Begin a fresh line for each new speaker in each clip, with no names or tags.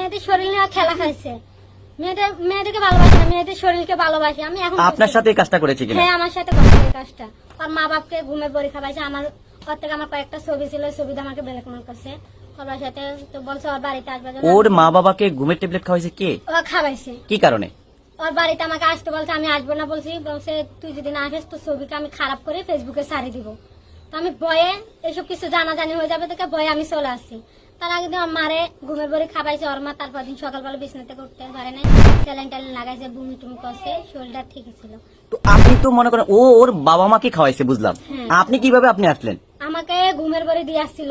মেয়েদের শরীর নিয়ে খেলা খাইছে মেয়েদের মেয়েদেরকে ভালোবাসে না মেয়েদের শরীরকে ভালোবাসে। আমি এখন
আপনার সাথে এই কাজটা করেছে কিনা?
হ্যাঁ আমার সাথে করছে এই কাজটা। ওর মা বাপকে ঘুমের পরীক্ষা পাইছে আমার ওর থেকে আমার কয়েকটা ছবি ছিল ছবিতে আমাকে ব্ল্যাকমেল করছে ওর সাথে তো বলছে ওর বাড়িতে আসবে
ওর মা বাবাকে ঘুমের ট্যাবলেট খাওয়াইছে কে?
ও খাওয়াইছে।
কি কারণে?
ওর বাড়িতে আমাকে আসতে বলছে আমি আসব না বলছি। বলছে তুই যদি না আসিস তো ছবিকে আমি খারাপ করে ফেসবুকে সারি দিব। তো আমি ভয়ে এসব কিছু জানাজানি হয়ে যাবে দেখে ভয়ে আমি চলে আসছি। তার আগে দিন মারে ঘুমের বড়ি খাবাইছে ওর মা তারপর দিন সকালবেলা বিছনাতে করতে পারে নাই। স্যালাইন ট্যালাইন লাগাইছে বমি টুমি করছে শরীরটা ঠিকই ছিল।
তো আপনি তো মনে করেন ও ওর বাবা মাকে খাওয়াইছে বুঝলাম।
হ্যাঁ।
আপনি কীভাবে আপনি আসলেন?
আমাকে ঘুমের বড়ি দিয়ে আসছিল।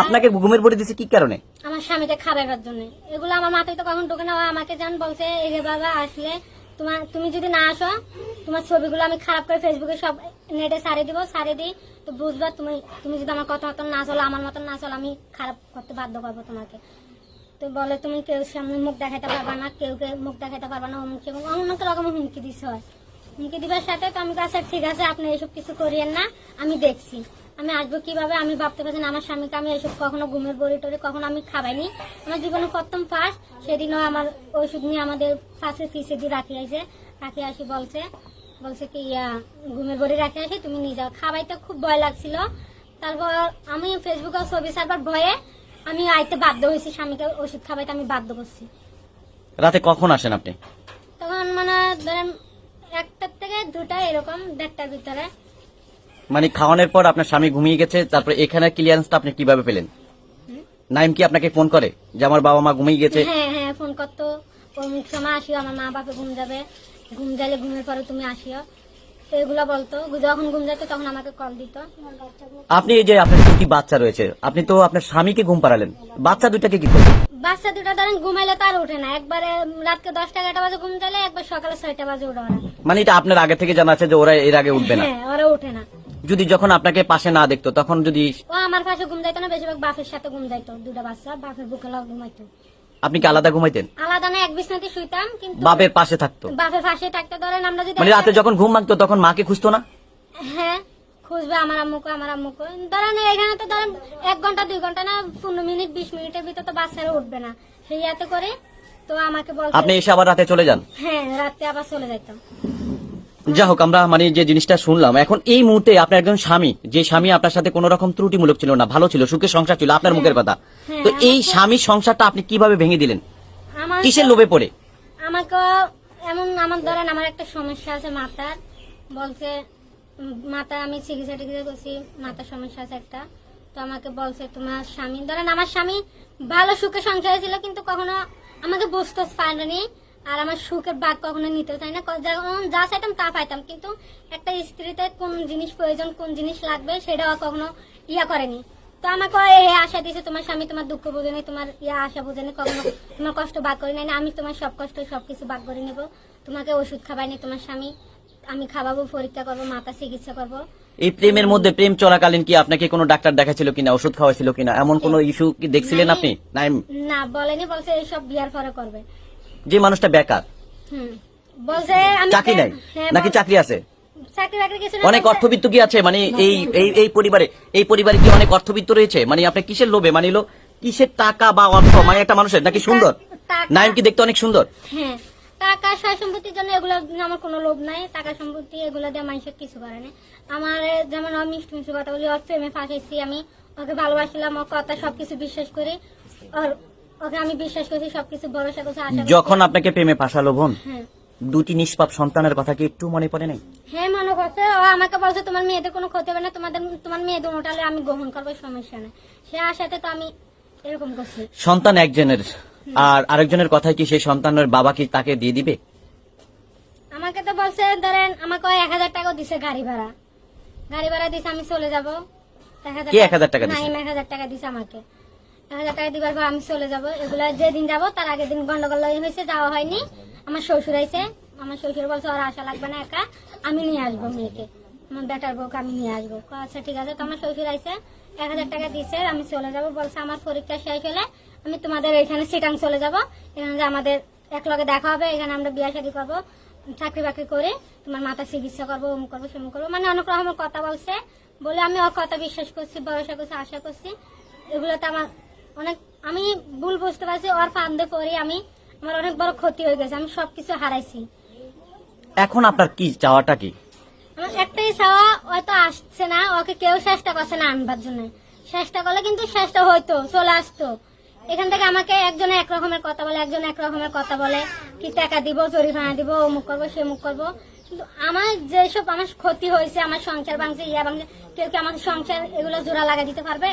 আপনাকে ঘুমের পড়ে দিছে কি কারণে?
আমার স্বামীকে খাবাইবার জন্য। এগুলো আমার মাথায় তো কখন ঢোকে না আমাকে যান বলছে এগে বাবা আসলে তোমার তুমি যদি না আসো, তোমার ছবিগুলো আমি খারাপ করে ফেসবুকে সব নেটে সারে দিব সারে দিই, তো বুঝবা তুমি তুমি যদি আমার কথা মতন না চলো, আমার মতন না চলো, আমি খারাপ করতে বাধ্য করব তোমাকে। তো বলে তুমি কেউ সামনে মুখ দেখাতে পারবা না, কেউ কেউ মুখ দেখাতে পারবা না সেরকম অনেক রকম হুমকি দিছে হয়। হুমকি দিবার সাথে তো আমি কাছে ঠিক আছে, আপনি এসব কিছু করিয়েন না, আমি দেখছি। আমি আসব কীভাবে? আমি ভাবতে পারছি না আমার স্বামীকে আমি এসব কখনো ঘুমের বড়ি টড়ি কখনো আমি খাবাইনি। আমার জীবনে প্রথম ফার্স্ট সেদিনও আমার ওষুধ নিয়ে আমাদের ফার্স্টে ফিসে দিয়ে রাখি আছে রাখি আসি বলছে বলছে কি ইয়া ঘুমের বড়ি রাখি আসি তুমি নিয়ে যাও। খাবাইতে খুব ভয় লাগছিল। তারপর আমি ফেসবুকে ছবি সারবার ভয়ে আমি আইতে বাধ্য হয়েছি স্বামীকে ওষুধ খাবাইতে আমি বাধ্য করছি।
রাতে কখন আসেন আপনি?
তখন মানে ধরেন একটার থেকে দুটা এরকম দেড়টার ভিতরে।
মানে খাওয়ানোর পর আপনার স্বামী ঘুমিয়ে গেছে তারপরে এখানে ক্লিয়ারেন্সটা আপনি কীভাবে পেলেন? নাইম কি আপনাকে ফোন করে যে আমার বাবা মা ঘুমিয়ে গেছে?
হ্যাঁ হ্যাঁ ফোন করতো। অমুক সময় আসিও আমার মা বাপে ঘুম যাবে। ঘুম যাইলে ঘুমের পরে তুমি আসিও। তো এগুলো বলতো। যখন ঘুম যেত তখন আমাকে কল দিত।
আপনি এই যে আপনার দুটি বাচ্চা রয়েছে আপনি তো আপনার স্বামীকে ঘুম পাড়ালেন। বাচ্চা দুইটাকে কি
বাচ্চা দুটা ধরেন ঘুমাইলে তো আর ওঠে না। একবারে রাতকে দশটা এগারোটা বাজে ঘুম চাইলে একবার সকালে ছয়টা বাজে ওঠে
মানে এটা আপনার আগে থেকে জানা আছে যে ওরা এর আগে উঠবে না।
হ্যাঁ ওরা ওঠে না।
যদি যখন আপনাকে পাশে না দেখতো তখন যদি
ও আমার পাশে ঘুম যাইতো না বেশিরভাগ বাপের সাথে ঘুম যাইতো দুটা বাচ্চা বাপের বুকে লাগ ঘুমাইতো।
আপনি কি আলাদা ঘুমাইতেন?
আলাদা না এক বিছনাতে শুইতাম কিন্তু
বাপের পাশে থাকতো।
বাপের পাশে থাকতে ধরেন আমরা যদি
মানে রাতে যখন ঘুম ভাঙতো তখন মাকে খুঁজতো না?
হ্যাঁ খুঁজবে আমার আম্মুকে আমার আম্মুকে। ধরেন এখানে তো ধরেন এক ঘণ্টা দুই ঘণ্টা না পনেরো মিনিট বিশ মিনিটের ভিতর তো বাচ্চারা উঠবে না। সেই এত করে তো আমাকে বলছে
আপনি এসে আবার রাতে চলে যান?
হ্যাঁ রাতে আবার চলে যাইতাম।
যা হোক আমরা মানে যে জিনিসটা শুনলাম এখন এই মুহূর্তে আপনার একজন স্বামী যে স্বামী আপনার সাথে কোনো রকম ত্রুটিমূলক ছিল না ভালো ছিল সুখের সংসার ছিল আপনার মুখের কথা
হ্যাঁ,
তো এই স্বামীর সংসারটা আপনি কীভাবে ভেঙে দিলেন? কিসের লোভে পড়ে?
আমাকে এমন আমার ধরেন আমার একটা সমস্যা আছে মাথার বলছে মাথা আমি চিকিৎসা টিকিৎসা করছি মাথার সমস্যা আছে একটা। তো আমাকে বলছে তোমার স্বামী ধরেন আমার স্বামী ভালো সুখে সংসারে ছিল কিন্তু কখনো আমাকে বুঝতে পারেনি। আর আমার সুখের বাদ কখনো নিতে চাই না। যখন যা চাইতাম তা পাইতাম কিন্তু একটা স্ত্রীতে কোন জিনিস প্রয়োজন কোন জিনিস লাগবে সেটা কখনো ইয়া করেনি। তো আমাকে এই আশা দিয়েছে তোমার স্বামী তোমার দুঃখ বোঝেনি তোমার ইয়া আশা বোঝেনি কখনো তোমার কষ্ট ভাগ করে নাই না আমি তোমার সব কষ্ট সবকিছু ভাগ করে নেব। তোমাকে ওষুধ খাবাইনি তোমার স্বামী। আমি খাওয়াবো পরীক্ষা করব মাথা চিকিৎসা করব।
এই প্রেমের মধ্যে প্রেম চলাকালীন কি আপনাকে কোনো ডাক্তার দেখাছিল কিনা ওষুধ খাওয়াছিল কিনা? এমন কোনো ইস্যু কি দেখছিলেন আপনি?
না বলেনি বলছে এইসব বিয়ার পরে করবে।
যে মানুষটা বেকার। চাকরি নাই।
হ্যাঁ,
নাকি চাকরি আছে? অনেক অর্থবিত্ত কি আছে? মানে এই এই এই পরিবারে এই পরিবারে কি অনেক অর্থবিত্ত রয়েছে? মানে আপনি কিসের লোভে? মানে কিসের টাকা বা অর্থ? মানে একটা মানুষের নাকি সুন্দর? নাইম কি দেখতে অনেক সুন্দর?
হ্যাঁ টাকা সয় সম্পত্তির জন্য এগুলো আমার কোনো লোভ নাই। টাকা সম্পত্তি এগুলো দিয়ে মানুষের কিছু করে না। আমার যেমন আমি মিষ্টি মিষ্টি কথা বলি ওর প্রেমে ফাঁসাইছি আমি ওকে ভালোবাসলাম ওর কথা সবকিছু বিশ্বাস করি। আর ওকে আমি বিশ্বাস করছি সবকিছু ভরসা করছি আশা করছি।
যখন আপনাকে প্রেমে ফাঁসালো বোন
হ্যাঁ।
দুটি নিষ্পাপ সন্তানের কথা কি একটু মনে পড়ে নাই?
হ্যাঁ মনে করছে ও আমাকে বলছে তোমার মেয়েদের কোনো ক্ষতি হবে না তোমাদের তোমার মেয়েদের ওঠালে আমি গ্রহণ করব সমস্যা নেই। সে আশাতে তো আমি এরকম করছি।
সন্তান একজনের আর আরেকজনের কথায় কি সেই সন্তানের বাবা কি তাকে দিয়ে দিবে?
আমাকে তো বলছে ধরেন আমাকে এক হাজার টাকা দিছে গাড়ি ভাড়া। গাড়ি ভাড়া দিছে আমি চলে যাব। এক হাজার
কে 1000 টাকা দিছে?
নাইম এক হাজার টাকা দিছে আমাকে। হাজার টাকা দিবার পর আমি চলে যাব। যেদিন যাব, তার আগের দিন গন্ডগোল হয়েছে, যাওয়া হয়নি। আমার শ্বশুর আমার শ্বশুর বলছে আশা লাগবে না একা, আমি নিয়ে আসব মেয়েকে। আমার বেটার বউকে আমি নিয়ে আসব। আচ্ছা ঠিক আছে। শ্বশুর আইছে, এক হাজার টাকা দিছে, আমি চলে বলছে, আমার পরীক্ষা শেষ হলে আমি তোমাদের এখানে সিটাং চলে যাব। এখানে আমাদের এক লগে দেখা হবে, এখানে আমরা বিয়ে শাদী করব, চাকরি বাকরি করে তোমার মাথা চিকিৎসা করব, অমুক করব, সেমুক করব। মানে অনেক রকমের কথা বলছে। বলে আমি ওর কথা বিশ্বাস করছি, ভরসা করছি, আশা করছি। এগুলোতে আমার অনেক আমি ভুল বুঝতে পারছি ওর ফান্দে পড়ে আমি আমার অনেক বড় ক্ষতি হয়ে গেছে আমি সবকিছু হারাইছি।
এখন আপনার কি চাওয়াটা কি?
আমার একটাই চাওয়া হয়তো আসছে না ওকে কেউ চেষ্টা করছে না আনবার জন্য। চেষ্টা করলে কিন্তু চেষ্টা হয়তো চলে আসতো। এখান থেকে আমাকে একজনে এক রকমের কথা বলে একজন এক রকমের কথা বলে কি টাকা দিব জরিমানা দিব অমুক করব সে মুখ করব। কিন্তু আমার যেসব আমার ক্ষতি হয়েছে আমার সংসার ভাঙছে ইয়া ভাঙছে কেউ কি আমার সংসার এগুলো জোড়া লাগা দিতে পারবে?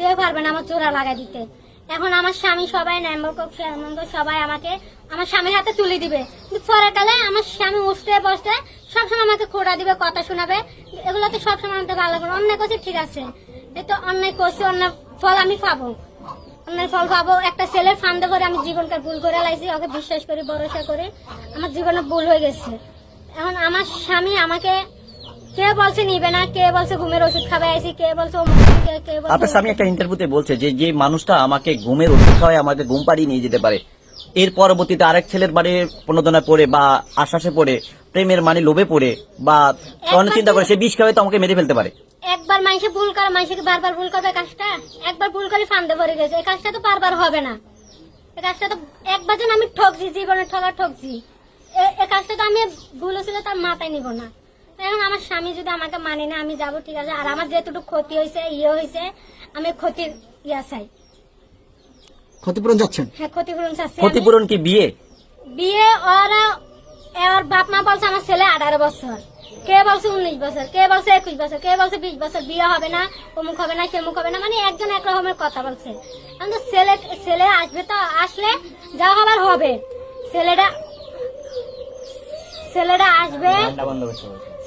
কেউ পারবে না আমার চোরা লাগা দিতে। এখন আমার স্বামী সবাই নাম্বার সবাই আমাকে আমার স্বামীর হাতে তুলে দিবে। কিন্তু পরের কালে আমার স্বামী উঠতে বসতে সবসময় আমাকে খোড়া দিবে, কথা শোনাবে। এগুলো তো সবসময় আমাকে ভালো লাগবে অন্যায় করছে, ঠিক আছে। এই তো অন্যায় করছি অন্য ফল আমি পাবো। অন্যায় ফল পাবো। একটা ছেলের ফান্দে করে আমি জীবনকে ভুল করে লাইছি, ওকে বিশ্বাস করি, ভরসা করি। আমার জীবনে ভুল হয়ে গেছে। এখন আমার স্বামী আমাকে কে বলছে নিবে না? কে বলছে ঘুমের ওষুধ খাবে? আইসি কে বলছে কে বলছে
আপনার স্বামী একটা ইন্টারভিউতে বলছে যে যে মানুষটা আমাকে ঘুমের ওষুধ খাওয়ায় আমাকে ঘুম পাড়িয়ে নিয়ে যেতে পারে। এর পরবর্তীতে আরেক ছেলের বাড়ি প্রণোদনা পড়ে বা আশ্বাসে পড়ে প্রেমের মানে লোভে পড়ে বা অনেক চিন্তা করে সে বিষ খাওয়াই তো আমাকে মেরে ফেলতে পারে।
একবার মানুষে ভুল করে মানুষকে বারবার ভুল করবে কাজটা? একবার ভুল করে ফান্দে পড়ে গেছে। এই কাজটা তো বারবার হবে না। এই কাজটা তো একবার যেন আমি ঠকছি জীবনে ঠকা ঠকছি। এই কাজটা তো আমি ভুল ছিল তার মাথায় নিব না। এখন আমার স্বামী যদি আমাকে মানে না আমি যাব ঠিক আছে? আর আমার যেটুকু ক্ষতি হয়েছে ইয়ে হয়েছে আমি ক্ষতির ইয়া চাই।
ক্ষতিপূরণ যাচ্ছেন
হ্যাঁ ক্ষতিপূরণ চাচ্ছি আমি।
ক্ষতিপূরণ কি বিয়ে?
বিয়ে ওরা ওর বাপ মা বলছে আমার ছেলে আঠারো বছর। কে বলছে উনিশ বছর? কে বলছে একুশ বছর? কে বলছে বিশ বছর? বিয়ে হবে না অমুক হবে না সেমুক হবে না মানে একজন এক রকমের কথা বলছে। এখন তো ছেলে ছেলে আসবে তো আসলে যা হবার হবে। ছেলেটা ছেলেটা আসবে।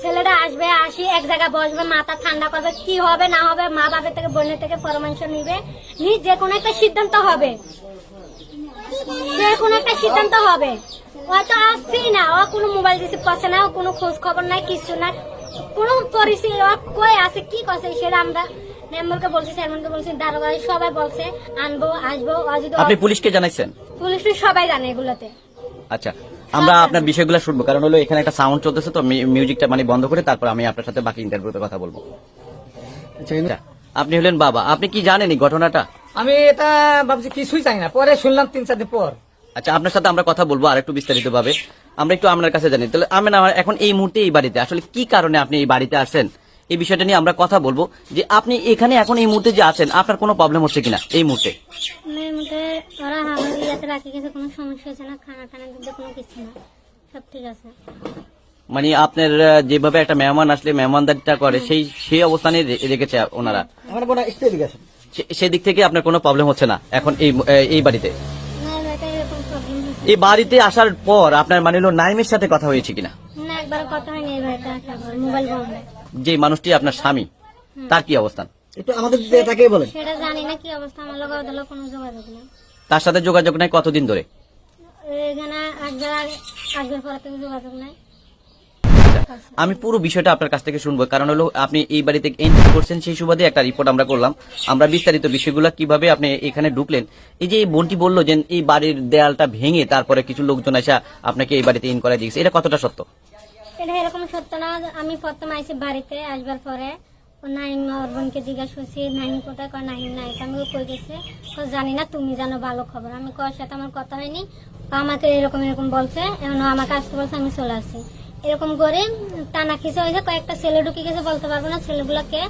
ছেলেটা আসবে আসি এক জায়গায় বসবে মাথা ঠান্ডা করবে কি হবে না হবে মা বাপের থেকে বোনের থেকে পরামর্শ নিবে। নিয়ে যে কোনো একটা সিদ্ধান্ত হবে। সে কোনো একটা সিদ্ধান্ত হবে। ও তো আসছেই না ও কোনো মোবাইল রিসিভ করছে না কোনো খোঁজ খবর নাই কিছু না কোনো পরিস্থিতি ও কই আছে কি করছে সেটা আমরা মেম্বারকে বলছি চেয়ারম্যানকে বলছি দারোগা সবাই বলছে আনব আসব
আপনি পুলিশকে জানাইছেন?
পুলিশ সবাই জানে এগুলোতে।
আচ্ছা আমরা আপনার বিষয়গুলো শুনব। কারণ হলো এখানে একটা সাউন্ড চলতেছে তো মিউজিকটা মানে বন্ধ করে তারপর আমি আপনার সাথে বাকি ইন্টারভিউতে কথা বলব।
আচ্ছা,
আচ্ছা, আপনি হলেন বাবা। আপনি কি জানেন এই ঘটনাটা?
আমি এটা ভাবছি কিছুই চাই না। পরে শুনলাম তিন চার দিন পর।
আচ্ছা আপনার সাথে আমরা কথা বলব আর একটু বিস্তারিত ভাবে আমরা একটু আপনার কাছে জানি। তাহলে আমি না এখন এই মুহূর্তে এই বাড়িতে। আসলে কি কারণে আপনি এই বাড়িতে আসেন? এই বিষয়টা নিয়ে আমরা কথা বলব যে আপনি এখানে এখন এই মুহূর্তে যে আছেন আপনার কোনো প্রবলেম হচ্ছে কিনা এই মুহূর্তে? মানে আপনার যেভাবে একটা মেহমান আসলে মেহমানদারিটা করে সেই সেই অবস্থানে রে- রেখেছে ওনারা। সেদিক থেকে আপনার কোনো প্রবলেম হচ্ছে না এখন এই এই বাড়িতে? এই বাড়িতে আসার পর আপনার মানে হলো নাইমের সাথে কথা হয়েছে কিনা?
না একবার কথা হয়নি মোবাইল বন্ধ।
যে মানুষটি আপনার স্বামী তার কি অবস্থান?
একটু আমাদের দিকে বলেন।
সেটা জানি না কি অবস্থা আমার লোক ওদের লোক কোনো যোগাযোগ নেই।
তার সাথে যোগাযোগ নাই কতদিন ধরে?
এখানে একবার আগে আগের থেকে যোগাযোগ নেই।
আমি পুরো বিষয়টা আপনার কাছ থেকে শুনব কারণ হলো আপনি এই বাড়িতে এন্ট্রি করছেন সেই সুবাদে একটা রিপোর্ট আমরা করলাম। আমরা বিস্তারিত বিষয়গুলো কীভাবে আপনি এখানে ঢুকলেন? এই যে এই বোনটি বলল যে এই বাড়ির দেয়ালটা ভেঙে তারপরে কিছু লোকজন এসে আপনাকে এই বাড়িতে ইন করে দিয়েছে এটা কতটা সত্য?
এটা এরকম সত্য না আমি প্রথম আইসি বাড়িতে, আসবার পরে। নাইম ওর বোনকে জিজ্ঞাসা করছি নাইম কোথায়? কয় নাইম নাই। আমি কই গেছে? জানি না, তুমি জানো, ভালো খবর। আমি কর সাথে আমার কথা হয়নি। আমাকে এরকম এরকম বলছে, এখন ও আমাকে আসতে বলছে, আমি চলে আসি এরকম করে টানা খিসে হয়েছে, কয়েকটা ছেলে ঢুকে গেছে, বলতে পারব না ছেলেগুলোকে।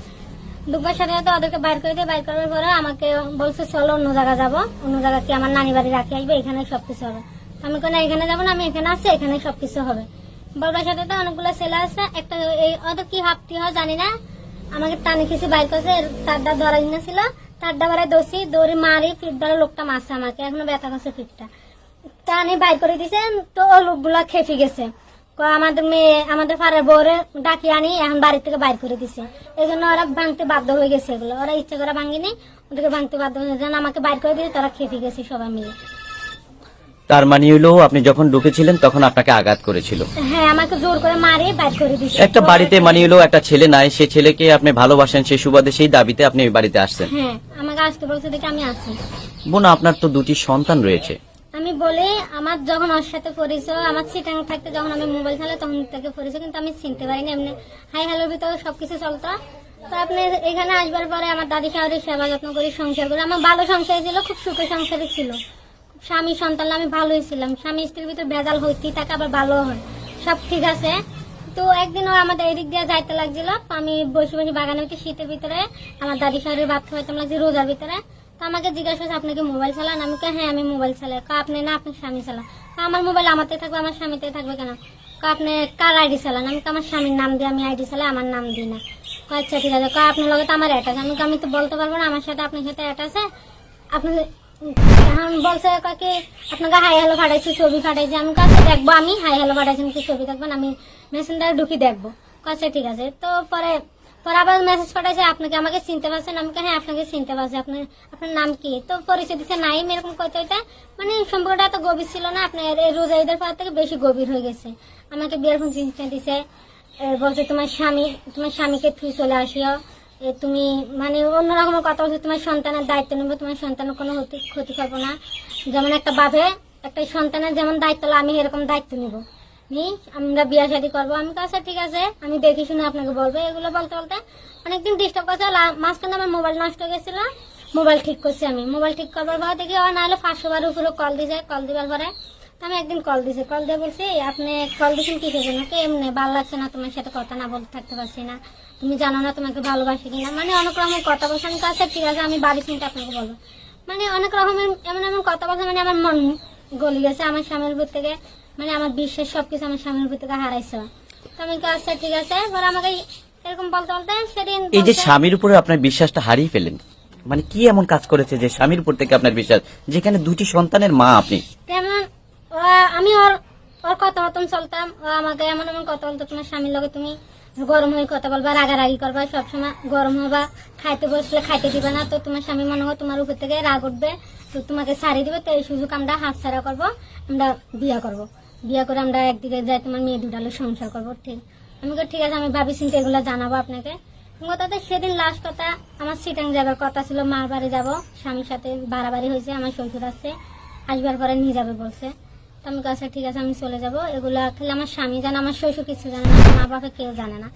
ঢুকবার সাথে সাথে ওদেরকে বাইর করে দিয়ে, বাইর করার পরে আমাকে বলছে, চলো অন্য জায়গা যাব। অন্য জায়গা কি আমার নানি বাড়ি রাখি আসবে? এখানে সবকিছু হবে। আমি কোনো এখানে যাব না, আমি এখানে আসছি এখানে সবকিছু হবে। বলবার সাথে তো অনেকগুলো ছেলে আছে, একটা এই অত কি হাফতি হয় জানি না। আমাকে টানে খিসে বাইর করছে তারটা ধরাই না ছিল। তারটা বারে দোষী দৌড়ি মারি ফিট ধরে লোকটা মারছে আমাকে, এখনও ব্যথা করছে ফিটটা। টানে বাইর করে দিছে, তো ও লোকগুলা খেপে গেছে। আমাদের মেয়ে, আমাদের পাড়ার বউরে ডাকি আনি, এখন বাড়ি থেকে বাইর করে দিছে। এই জন্য ওরা ভাঙতে বাধ্য হয়ে গেছে এগুলো। ওরা ইচ্ছা করে ভাঙিনি, ওদেরকে ভাঙতে বাধ্য হয়ে যেন আমাকে বাইর করে দিয়েছে তারা খেপে গেছে সবাই মিলে।
তার মানে হলো আপনি যখন ঢুকেছিলেন তখন আপনাকে আঘাত করেছিল।
হ্যাঁ আমাকে জোর করে মারি বাইর করে দিছে।
একটা বাড়িতে মানে হলো একটা ছেলে নাই সে ছেলেকে আপনি ভালোবাসেন সেই সুবাদে সেই দাবিতে আপনি এই বাড়িতে আসছেন।
হ্যাঁ আমাকে আসতে বলছে দেখে আমি আসি
বোন আপনার তো দুটি সন্তান রয়েছে।
আমি বলি আমার যখন ওর সাথে পরিচয় আমার সিটাং থাকতে যখন আমি মোবাইল চালাই তখন থেকে পরিচয় কিন্তু আমি চিনতে পারিনি এমনি। হাই হ্যালোর ভিতরে সবকিছু চলতো। তো আপনি এখানে আসবার পরে আমার দাদি শাহরের সেবা যত্ন করি সংসার করি। আমার ভালো সংসার ছিল খুব সুখে সংসারে ছিল। স্বামী সন্তান আমি ভালোই ছিলাম। স্বামী স্ত্রীর ভিতরে ভেজাল হইতেই থাকে আবার ভালো হয় সব ঠিক আছে। তো একদিন আমাদের এদিক দিয়ে যাইতে লাগছিল। আমি বসে বসে বাগানে ভিতরে শীতের ভিতরে আমার দাদি শাহরের ভাত খাওয়াইতাম লাগছে রোজার ভিতরে। তো আমাকে জিজ্ঞাসা করছে আপনি কি মোবাইল চালান আমি কে হ্যাঁ আমি মোবাইল চালাই। কা আপনি না, আপনার স্বামী চালান আমার মোবাইল আমাতে থাকবে, আমার স্বামীতে থাকবে কেন? কা আপনি কার আইডি চালান? আমি আমার স্বামীর নাম দিই আমি আইডি চালাই, আমার নাম দিই না। আচ্ছা ঠিক আছে। কা আপনার লগে তো আমার আছে। আমি আমি তো বলতে পারব না, আমার সাথে আপনার সাথে অ্যাড আছে। আপনি এখন বলছে কাকে আপনাকে হাই হ্যালো ফাটাইছি, ছবি ফাটাইছি। আমি কাছে দেখব, আমি হাই হ্যালো ফাটাইছি কি ছবি দেখবেন আমি মেসেঞ্জারে ঢুকি দেখব। কাছে ঠিক আছে। তো পরে পরে আবার মেসেজ পাঠাইছে, আপনাকে আমাকে চিনতে পারছেন আমি হ্যাঁ আপনাকে চিনতে পারছি। আপনার আপনার নাম কি? তো পরিচয় দিচ্ছে নাইম, এরকম কইতে হইতে মানে সম্পর্কটা এত গভীর ছিল না, আপনার রোজা ঈদের পর থেকে বেশি গভীর হয়ে গেছে। আমাকে বিয়ের ফোন চিনতে দিছে। বলছে, তোমার স্বামী, তোমার স্বামীকে তুই চলে আসিও। তুমি মানে অন্যরকম কথা বলছে, তোমার সন্তানের দায়িত্ব নেব, তোমার সন্তানের কোনো ক্ষতি- করব না। যেমন একটা বাপে একটা সন্তানের যেমন দায়িত্ব, আমি এরকম দায়িত্ব নিব। আমরা বিয়ে শাদী করব। আমি কাছে ঠিক আছে, আমি দেখে শুনে আপনাকে বলব। এগুলো বলতে বলতে অনেকদিন ডিস্টার্ব করছে। মাঝখানে আমার মোবাইল নষ্ট গেছিল। মোবাইল ঠিক করছি আমি। মোবাইল ঠিক করবার পরে দেখি, ও নাহলে পাঁচশো বার উপরে কল দিয়ে যায়। কল দিবার পরে আমি একদিন কল দিছি। কল দিয়ে বলছি আপনি কল দিয়েছেন কি জন্য কি এমনি ভালো লাগছে না? তোমার সাথে কথা না বলতে থাকতে পারছি না। তুমি জানো না তোমাকে ভালোবাসি কিনা? মানে অনেক রকমের কথা বলছে। আমি কাছে ঠিক আছে আমি বাড়ি শুনতে আপনাকে বলব। মানে অনেক রকমের এমন এমন কথা বলছে মানে আমার মন গলি গেছে। আমার স্বামীর উপর থেকে মানে আমার বিশ্বাস সবকিছু আমার স্বামীর উপর থেকে হারাইছে। তো আমি কাছে আচ্ছা ঠিক আছে। এবার আমাকে এরকম বলতে বলতে সেদিন
এই যে স্বামীর উপরে আপনার বিশ্বাসটা হারিয়ে ফেলেন মানে কি এমন কাজ করেছে যে স্বামীর উপর থেকে আপনার বিশ্বাস? যেখানে দুটি সন্তানের মা আপনি।
তেমন আমি ওর ওর কথা মতন চলতাম। ও আমাকে এমন এমন কথা বলতো, তোমার স্বামীর লগে তুমি গরম হয়ে কথা বলবা, রাগারাগি করবা, সবসময় গরম হবা, খাইতে বসলে খাইতে দিবে না, তো তোমার স্বামী মনে হয় তোমার উপর থেকে রাগ উঠবে, তো তোমাকে সারি দিবে, তো এই সুযোগ আমরা হাত ছাড়া করব, আমরা বিয়া করব। বিয়া করে আমরা একদিকে যাই তোমার মেয়ে দুটালে সংসার করব, ঠিক। আমি ঠিক আছে, আমি ভাবি চিন্তা এগুলো জানাব আপনাকে। কথাতে সেদিন লাস্ট কথা, আমার সিটাং যাবার কথা ছিল, মার বাড়ি যাব, স্বামীর সাথে বাড়াবাড়ি হয়েছে, আমার শ্বশুর আছে, আসবার পরে নিয়ে যাবে বলছে। তো আমি কাছে ঠিক আছে আমি চলে যাব। এগুলো খালি আমার স্বামী জানে আমার শ্বশুর কিছু জানে না মা বাবা কেউ জানে না।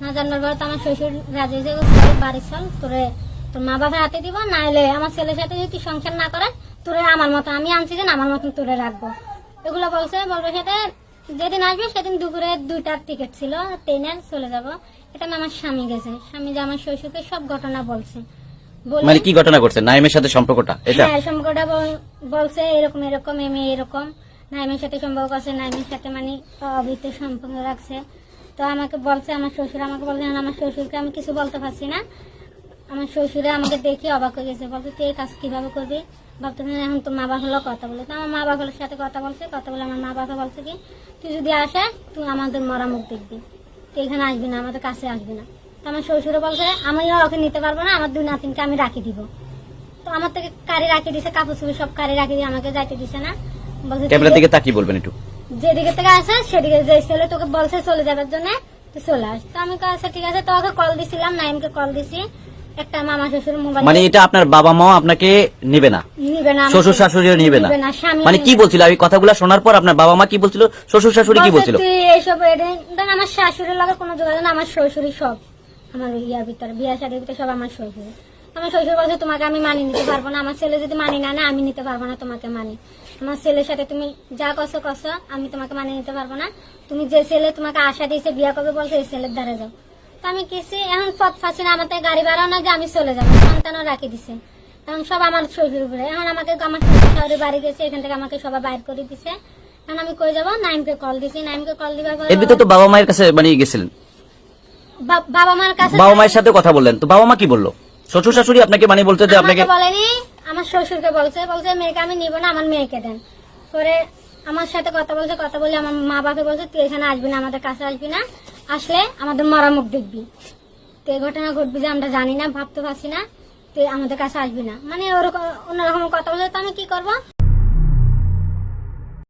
না জানবার পরে তো আমার শ্বশুর রাজি যে বাড়ি চল তোরে তোর মা বাবার হাতে দিব না হলে আমার ছেলের সাথে যদি সংসার না করে তোরে আমার মতো আমি আনছি যে আমার মতন তোরে রাখব। এগুলো বলছে বলবে সাথে যেদিন আসবে সেদিন দুপুরে দুইটার টিকিট ছিল ট্রেনের চলে যাব। এটা আমার স্বামী গেছে। স্বামী যে আমার শ্বশুরকে সব ঘটনা বলছে। বলে
মানে কি ঘটনা করছে নাইমের সাথে সম্পর্কটা এটা?
হ্যাঁ সম্পর্কটা বল- বলছে এরকম এরকম এমে এরকম। নাইমের সাথে সম্পর্ক আছে নাইমের সাথে মানে অবৈধ সম্পর্ক রাখছে। তো আমাকে বলছে আমার শ্বশুর আমাকে বলছে "না, আমার শ্বশুরকে আমি কিছু বলতে পারছি না। আমার শ্বশুরে আমাকে দেখে অবাক হয়ে গেছে। বলছে তুই এই কাজ কীভাবে করবি? ভাবতে এখন তো মা বাবা হলো কথা বলে। তো আমার মা বাবার সাথে কথা বলছে কথা বলে আমার মা বাবা বলছে কি তুই যদি আসে তুই আমাদের মরা মুখ দেখবি। তুই এখানে আসবি না আমাদের কাছে আসবি না। তো আমার শ্বশুরে বলছে আমিও ওকে নিতে পারব না আমার দুই নাতিনকে আমি রাখি দিব। তো আমার থেকে কারি রাখি দিছে কাপড় চুপড় সব কারি রাখি দিয়ে আমাকে যাইতে দিছে না। বলছে তুই
ক্যামেরা দিকে তাকিয়ে বলবেন একটু।
যেদিকে থেকে আসে সেদিকে যে ছেলে তোকে বলছে চলে যাবার জন্য তুই চলে আস। তো আমি কাছে ঠিক আছে তো ওকে কল দিছিলাম নাইমকে কল দিছি। একটা মামা শ্বশুর মোবাইল
মানে এটা আপনার বাবা মাও আপনাকে নেবে না?
নিবে না
শ্বশুর শাশুড়িও নিবে না? মানে কি বলছিল? এই কথাগুলো শোনার পর আপনার বাবা মা কি বলছিল? শ্বশুর শাশুড়ি কি বলছিল?
তুই এইসব এটা- দেন আমার শাশুড়ির লাগে কোনো যোগাযোগ না আমার শ্বশুরই সব। আমার ইয়ার ভিতরে বিয়া শাড়ির ভিতরে সব আমার শ্বশুর। আমার শ্বশুর বলছে তোমাকে আমি মানি নিতে পারব না। আমার ছেলে যদি মানি না না আমি নিতে পারব না তোমাকে মানি আমার ছেলের সাথে তুমি যা কষো কষো আমি তোমাকে মানি নিতে পারব না। তুমি যে ছেলে তোমাকে আশা দিয়েছে বিয়া করবে বলছে এই ছেলের দ্বারা যাও। তো আমি কিছু এখন পথ ফাঁসি না আমার গাড়ি বাড়াও না যে আমি চলে যাব সন্তানও রাখি দিছে। এখন সব আমার শ্বশুর উপরে। এখন আমাকে আমার শহরে বাড়ি গেছে এখান থেকে আমাকে সবাই বাইর করে দিছে। এখন আমি কই যাব? নাইমকে কল দিছি। নাইমকে কল দিবার পরে
এর ভিতরে তো বাবা মায়ের কাছে মানে গেছিলেন।
বাবা মার কাছে
বাবা মায়ের সাথে কথা বললেন। তো বাবা মা কি বলল? শ্বশুর শাশুড়ি আপনাকে মানে বলতে যে আপনাকে
বলেনি আমার শ্বশুরকে বলছে বলছে মেয়েকে আমি নিব না আমার মেয়েকে দেন। পরে আমার সাথে কথা বলছে কথা বলে আমার মা বাবাকে বলছে তুই এখানে আসবি না আমাদের কাছে আসবি না আসলে আমাদের মরা মুখ দেখবি। তো এই ঘটনা ঘটবি যে আমরা জানি না ভাবতে পারছি না তুই আমাদের কাছে আসবি না। মানে ওরকম অন্যরকম কথা বলছে তো আমি কি করব?